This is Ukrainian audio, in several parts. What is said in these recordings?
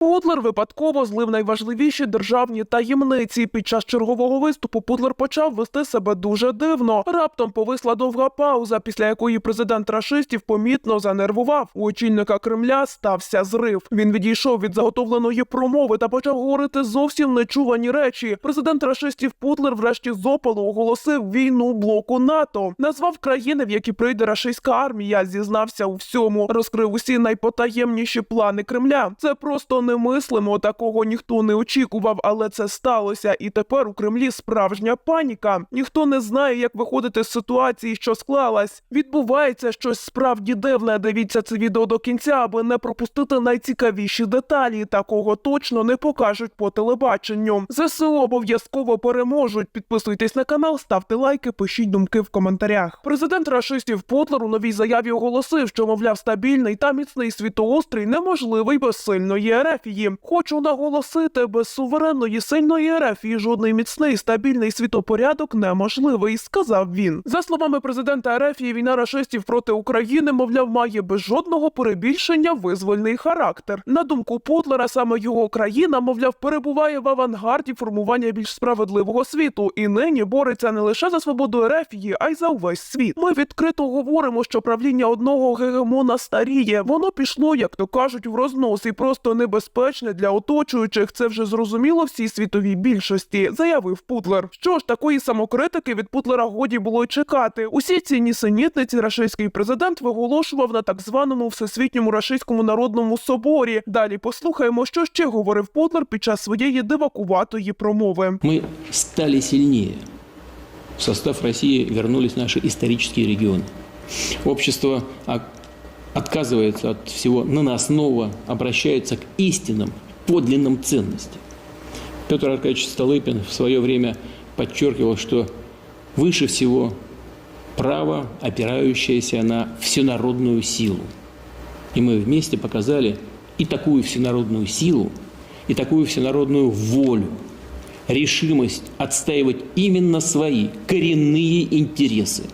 Woo! Путлер випадково злив найважливіші державні таємниці. Під час чергового виступу Путлер почав вести себе дуже дивно. Раптом повисла довга пауза, після якої президент рашистів помітно занервував. У очільника Кремля стався зрив. Він відійшов від заготовленої промови та почав говорити зовсім нечувані речі. Президент рашистів Путлер, врешті з опалу, оголосив війну блоку НАТО, назвав країни, в які прийде рашистська армія, зізнався у всьому, розкрив усі найпотаємніші плани Кремля. Це просто немислимо, такого ніхто не очікував, але це сталося. І тепер у Кремлі справжня паніка. Ніхто не знає, як виходити з ситуації, що склалась. Відбувається щось справді дивне. Дивіться це відео до кінця, аби не пропустити найцікавіші деталі. Такого точно не покажуть по телебаченню. ЗСУ обов'язково переможуть. Підписуйтесь на канал, ставте лайки, пишіть думки в коментарях. Президент рашистів Потлер у новій заяві оголосив, що мовляв стабільний та міцний світоострій неможливий без сильної ерефії. Хочу наголосити, без суверенної сильної ерефії жодний міцний стабільний світопорядок неможливий, сказав він. За словами президента Ерефії, війна рашистів проти України, мовляв, має без жодного перебільшення визвольний характер. На думку Потлера, саме його країна, мовляв, перебуває в авангарді формування більш справедливого світу і нині бореться не лише за свободу Ерефії, а й за увесь світ. Ми відкрито говоримо, що правління одного гегемона старіє. Воно пішло, як то кажуть, в рознос і просто небезпечне для оточуючих. Це вже зрозуміло всій світовій більшості, заявив Путлер. Що ж, такої самокритики від Путлера годі було й чекати. Усі ці нісенітниці рашистський президент виголошував на так званому всесвітньому рашистському народному соборі. Далі послухаємо, що ще говорив Путлер під час своєї дивакуватої промови. Мы стали сильнее. В состав России вернулись наши исторические регионы. Общество отказывается от всего наносного, обращается к истинным, подлинным ценностям. Петр Аркадьевич Столыпин в свое время подчеркивал, что выше всего право, опирающееся на всенародную силу. И мы вместе показали и такую всенародную силу, и такую всенародную волю, решимость отстаивать именно свои коренные интересы,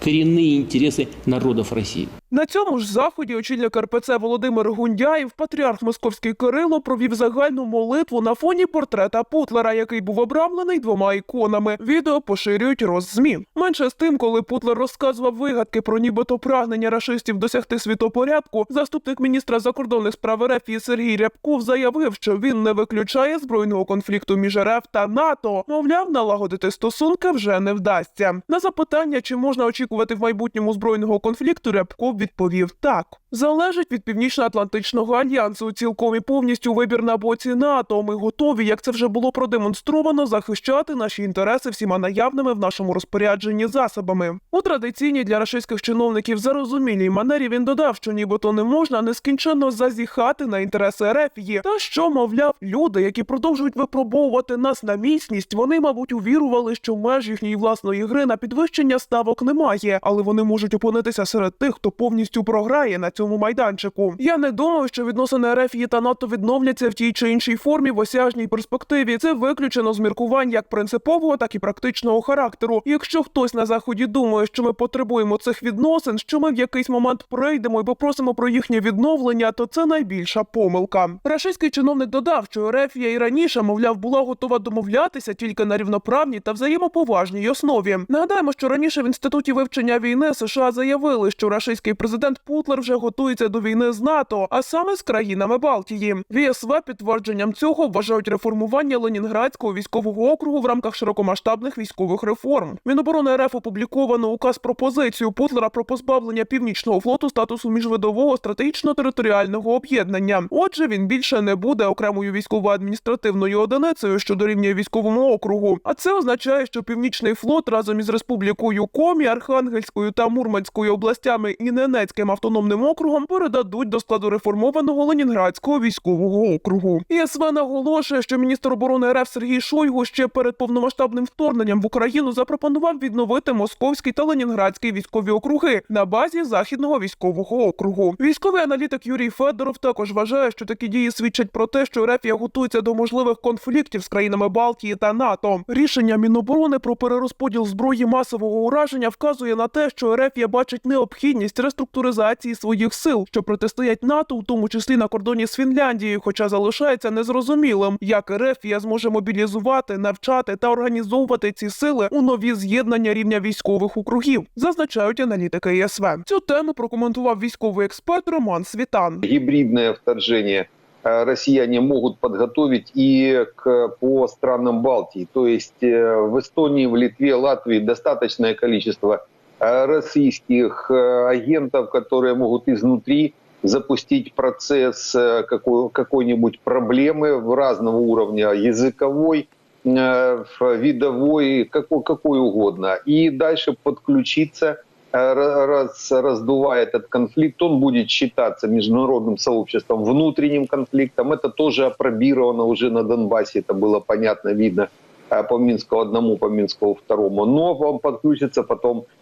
коренные интересы народов России. На цьому ж заході очільник РПЦ Володимир Гундяєв, патріарх Московський Кирило, провів загальну молитву на фоні портрета Путлера, який був обрамлений двома іконами. Відео поширюють Роззмі. Менше з тим, коли Путлер розказував вигадки про нібито прагнення рашистів досягти світопорядку, заступник міністра закордонних справ РФ Сергій Рябков заявив, що він не виключає збройного конфлікту між РФ та НАТО. Мовляв, налагодити стосунки вже не вдасться. На запитання, чи можна очікувати в майбутньому збройного конфлікту, Рябков відповів так. Залежить від північно-атлантичного альянсу. Цілком і повністю вибір на боці НАТО. Ми готові, як це вже було продемонстровано, захищати наші інтереси всіма наявними в нашому розпорядженні засобами. У традиційній для рашистських чиновників зарозумілій манері він додав, що нібито не можна нескінченно зазіхати на інтереси Ерефії, та що, мовляв, люди, які продовжують випробовувати нас на міцність, вони, мабуть, увірували, що меж їхньої власної гри на підвищення ставок немає, але вони можуть опинитися серед тих, хто повністю програє на цьому майданчику. Я не думаю, що відносини РФ та НАТО відновляться в тій чи іншій формі в осяжній перспективі. Це виключено з міркувань як принципового, так і практичного характеру. Якщо хтось на заході думає, що ми потребуємо цих відносин, що ми в якийсь момент прийдемо і попросимо про їхнє відновлення, то це найбільша помилка. Рашистський чиновник додав, що РФ і раніше, мовляв, була готова домовлятися тільки на рівноправній та взаємоповажній основі. Нагадаємо, що раніше в інституті вивчення війни США заявили, що рашистський президент Путлер вже готується до війни з НАТО, а саме з країнами Балтії. ВСВ підтвердженням цього вважають реформування Ленінградського військового округу в рамках широкомасштабних військових реформ. Міноборони РФ опубліковано указ пропозицію Путлера про позбавлення північного флоту статусу міжвидового стратегічно-територіального об'єднання. Отже, він більше не буде окремою військово-адміністративною одиницею, що дорівнює військовому округу. А це означає, що північний флот разом із республікою Комі, Архангельською та Мурманською областями і Ненецьким автономним округом передадуть до складу реформованого Ленінградського військового округу. ІСВ наголошує, що міністр оборони РФ Сергій Шойгу ще перед повномасштабним вторгненням в Україну запропонував відновити московський та ленінградський військові округи на базі західного військового округу. Військовий аналітик Юрій Федоров також вважає, що такі дії свідчать про те, що РФ готується до можливих конфліктів з країнами Балтії та НАТО. Рішення Міноборони про перерозподіл зброї масового ураження вказує на те, що РФ бачить необхідність реструктуризації реструктуризації своїх сил, що протистоять НАТО, у тому числі на кордоні з Фінляндією, хоча залишається незрозумілим, як РФ зможе мобілізувати, навчати та організовувати ці сили у нові з'єднання рівня військових округів, зазначають аналітики ЄСВ. Цю тему прокоментував військовий експерт Роман Світан. гибридное вторжение э, россияне могут подготовить и к, по странам Балтии. То есть э, в Эстонии, в Литве, Латвии достаточное количество э, российских э, агентов, которые могут изнутри запустить процесс э, какой, какой-нибудь проблемы в разного уровня, языковой, э, видовой, какой, какой угодно. И дальше подключиться э, ра- раз раздувая этот конфликт, он будет считаться международным сообществом внутренним конфликтом. Это тоже опробировано уже на Донбассе, это было понятно, видно э, по Минску одному, по Минску второму. Но вам подключится потом, э,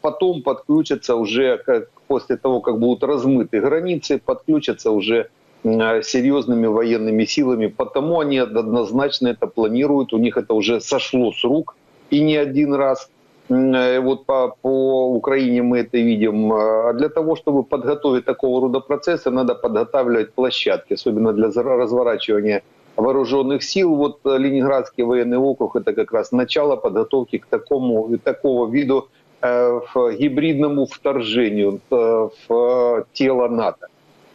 потом подключатся уже после того, как будут размыты границы, подключатся уже э, серьезными военными силами, потому они однозначно это планируют, у них это уже сошло с рук и не один раз. Э, Вот по, по Украине мы это видим. А для того, чтобы подготовить такого рода процессы, надо подготавливать площадки, особенно для разворачивания вооруженных сил. Вот э, Ленинградский военный округ – это как раз начало подготовки к такому, такого виду э, в гибридному вторжению э, в э, тело НАТО.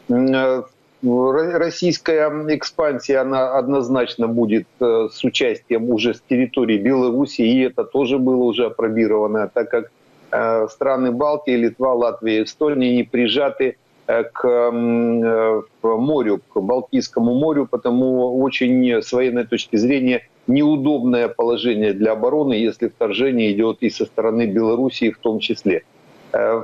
Э, Российская экспансия, она однозначно будет э, с участием уже с территории Беларуси, и это тоже было уже опробировано, так как э, страны Балтии, Литва, Латвия, Эстония не прижаты э, к м, э, морю, к Балтийскому морю, потому очень э, с военной точки зрения неудобное положение для обороны, если вторжение идет и со стороны Белоруссии в том числе. Э,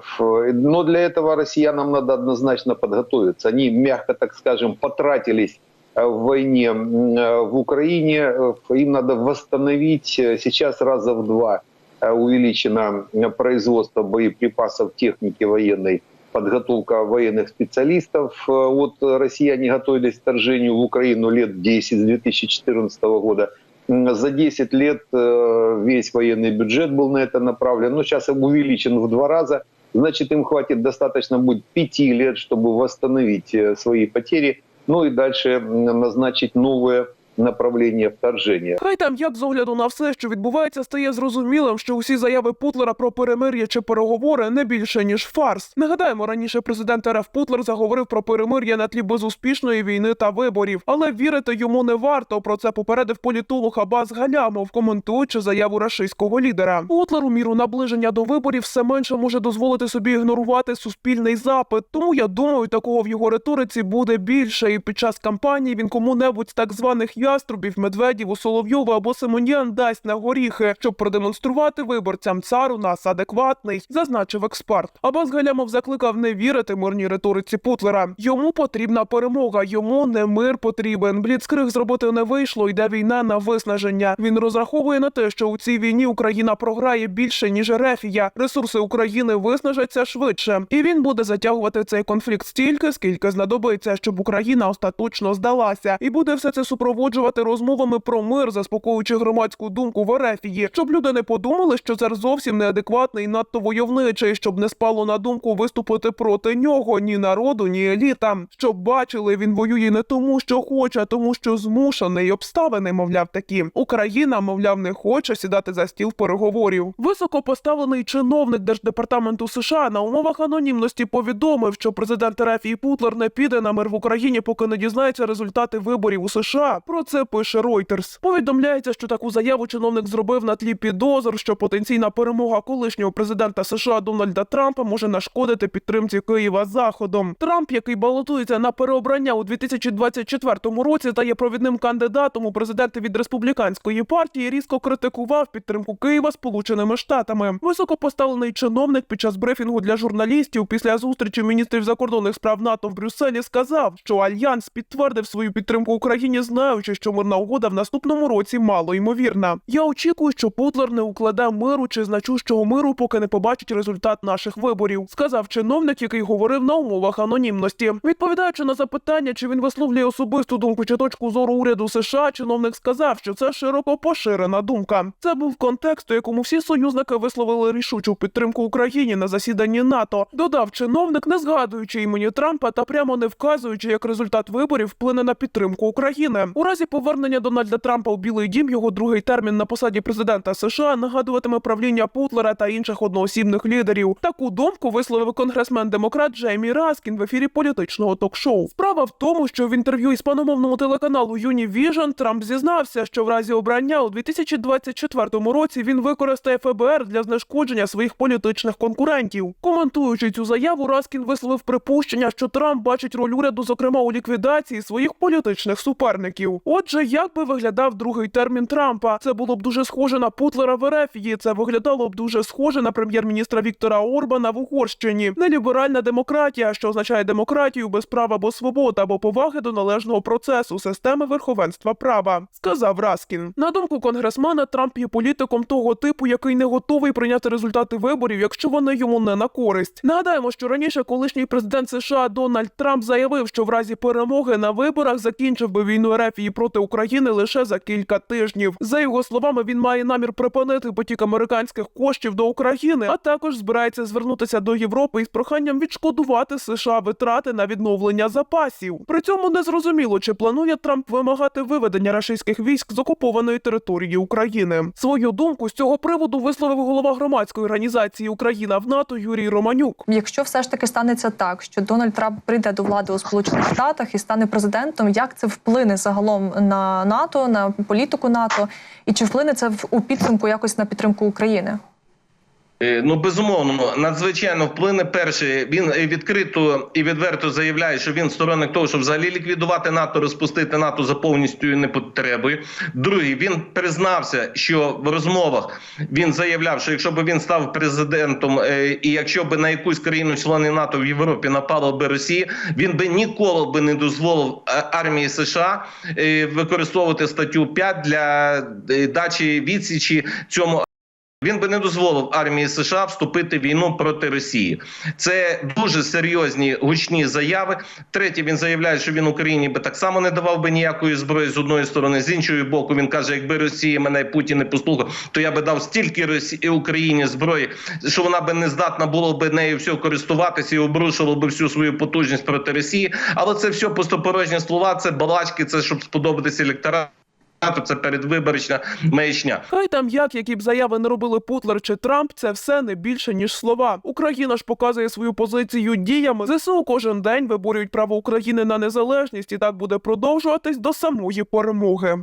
Но для этого россиянам надо однозначно подготовиться. Они, мягко так скажем, потратились э, в войне э, в Украине. Э, Им надо восстановить э, сейчас раза в два э, увеличено э, производство боеприпасов, техники военной, подготовка военных специалистов. Э, Вот э, россияне готовились к вторжению в Украину лет 10 с 2014 года. М, За 10 лет э, весь военный бюджет был на это направлен. Но сейчас увеличен в два раза. Значит, им хватит достаточно будет 5 лет, чтобы восстановить э, свои потери. Ну и дальше м, назначить новое направление вторжения. Хай там як з огляду на все, що відбувається, стає зрозумілим, що усі заяви Путлера про перемир'я чи переговори не більше ніж фарс. Нагадаємо, раніше президент РФ Путлер заговорив про перемир'я на тлі безуспішної війни та виборів, але вірити йому не варто. Про це попередив політолог Абаз Галямов, коментуючи заяву рашистського лідера. Путлер у міру наближення до виборів все менше може дозволити собі ігнорувати суспільний запит. Тому я думаю, такого в його риториці буде більше. І під час кампанії він кому-небудь так званих яструбів, медведів, Соловйова або Симоніан дасть на горіхи, щоб продемонструвати виборцям цар у нас адекватний, зазначив експерт. Абаз Галямов закликав не вірити мирній риториці Путлера. Йому потрібна перемога, йому не мир потрібен. Бліцкриг зробити не вийшло. Йде війна на виснаження. Він розраховує на те, що у цій війні Україна програє більше ніж Ерефія. Ресурси України виснажаться швидше, і він буде затягувати цей конфлікт стільки, скільки знадобиться, щоб Україна остаточно здалася, і буде все це супроводжувати розмовами про мир, заспокоюючи громадську думку в Ерефії, щоб люди не подумали, що цар зовсім неадекватний, і надто войовничий, щоб не спало на думку виступити проти нього ні народу, ні елітам. Щоб бачили, він воює не тому, що хоче, а тому, що змушений обставини, мовляв, такі. Україна, мовляв, не хоче сідати за стіл переговорів. Високопоставлений чиновник держдепартаменту США на умовах анонімності повідомив, що президент Рафій Путлер не піде на мир в Україні, поки не дізнається результати виборів у США. Про це пише Reuters. Повідомляється, що таку заяву чиновник зробив на тлі підозр, що потенційна перемога колишнього президента США Дональда Трампа може нашкодити підтримці Києва заходом. Трамп, який балотується на переобрання у 2024 році, та є провідним кандидатом у президенти від республіканської партії, різко критикував підтримку Києва Сполученими Штатами. Високопоставлений чиновник під час брифінгу для журналістів після зустрічі міністрів закордонних справ НАТО в Брюсселі сказав, що альянс підтвердив свою підтримку Україні, знаючи, вважаючи, що мирна угода в наступному році мало ймовірна. Я очікую, що Путлер не укладе миру чи значущого миру, поки не побачить результат наших виборів, сказав чиновник, який говорив на умовах анонімності. Відповідаючи на запитання, чи він висловлює особисту думку чи точку зору уряду США, чиновник сказав, що це широко поширена думка. Це був контекст, у якому всі союзники висловили рішучу підтримку Україні на засіданні НАТО. Додав чиновник, не згадуючи імені Трампа та прямо не вказуючи, як результат виборів вплине на підтримку України. У разі повернення Дональда Трампа у Білий Дім його другий термін на посаді президента США нагадуватиме правління Путлера та інших одноосібних лідерів. Таку думку висловив конгресмен демократ Джеймі Раскін в ефірі політичного ток-шоу. Справа в тому, що в інтерв'ю іспаномовному телеканалу Univision Трамп зізнався, що в разі обрання у 2024 році він використає ФБР для знешкодження своїх політичних конкурентів. Коментуючи цю заяву, Раскін висловив припущення, що Трамп бачить роль уряду, зокрема у ліквідації своїх політичних суперників. Отже, як би виглядав другий термін Трампа? Це було б дуже схоже на Путлера в Ерефії. Це виглядало б дуже схоже на прем'єр-міністра Віктора Орбана в Угорщині. Неліберальна демократія, що означає демократію без прав або свобод або поваги до належного процесу системи верховенства права, сказав Раскін. На думку конгресмена, Трамп є політиком того типу, який не готовий прийняти результати виборів, якщо вони йому не на користь. Нагадаємо, що раніше колишній президент США Дональд Трамп заявив, що в разі перемоги на виборах закінчив би війну РФ проти України лише за кілька тижнів. За його словами, він має намір припинити потік американських коштів до України, а також збирається звернутися до Європи із проханням відшкодувати США витрати на відновлення запасів. При цьому не зрозуміло, чи планує Трамп вимагати виведення рашистських військ з окупованої території України. Свою думку з цього приводу висловив голова громадської організації Україна в НАТО Юрій Романюк. Якщо все ж таки станеться так, що Дональд Трамп прийде до влади у Сполучених Штатах і стане президентом, як це вплине загалом на НАТО, на політику НАТО, і чи вплине це у підсумку якось на підтримку України? Е, Ну безумовно, надзвичайно вплине. Перше, він відкрито і відверто заявляє, що він сторонник того, щоб взагалі ліквідувати НАТО, розпустити НАТО за повністю непотребою. Другий, він признався, що в розмовах він заявляв, що якщо б він став президентом, е, і якщо б на якусь країну члени НАТО в Європі напала би Росія, він би ніколи би не дозволив е, армії США використовувати статтю 5 для дачі відсічі цьому. Він би не дозволив армії США вступити в війну проти Росії. Це дуже серйозні гучні заяви. Третє, він заявляє, що він Україні би так само не давав би ніякої зброї з одної сторони. З іншої боку, він каже: якби Росія мене Путін не послухав, то я би дав стільки Росії Україні зброї, що вона би не здатна було би нею все користуватися і обрушила би всю свою потужність проти Росії. Але це все пустопорожні слова, це балачки, це щоб сподобатися електорату. Це передвиборчна маячня. Хай там як, які б заяви не робили Путлер чи Трамп, це все не більше ніж слова. Україна ж показує свою позицію діями. ЗСУ кожен день виборюють право України на незалежність, і так буде продовжуватись до самої перемоги.